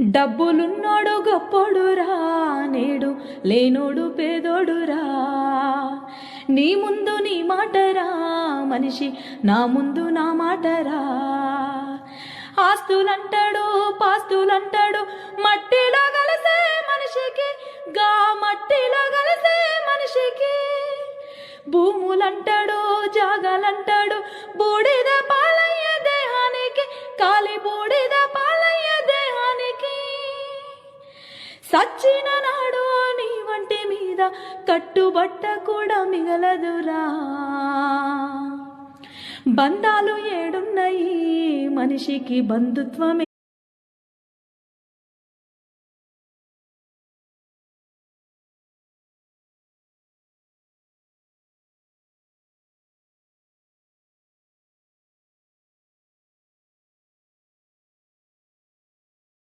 డబ్బులున్నోడు గొప్పోడురా నేడు లేనోడు పేదోడురా. నీ ముందు నీ మాటరా మనిషి నా ముందు నా మాటరా. ఆస్తులంటాడు పాస్తులంటాడు మట్టిలో కలిసే మనిషికి గా మట్టిలో కలిసే మనిషికి. భూములంటాడు జాగాలంటాడు బూడిద పాలయ్య దేహానికి కాలి బూడిద సచ్చిన నాడు నీ వంటి మీద కట్టుబట్ట కూడా మిగలదురా. బంధాలు ఏడున్నాయి మనిషికి బంధుత్వమే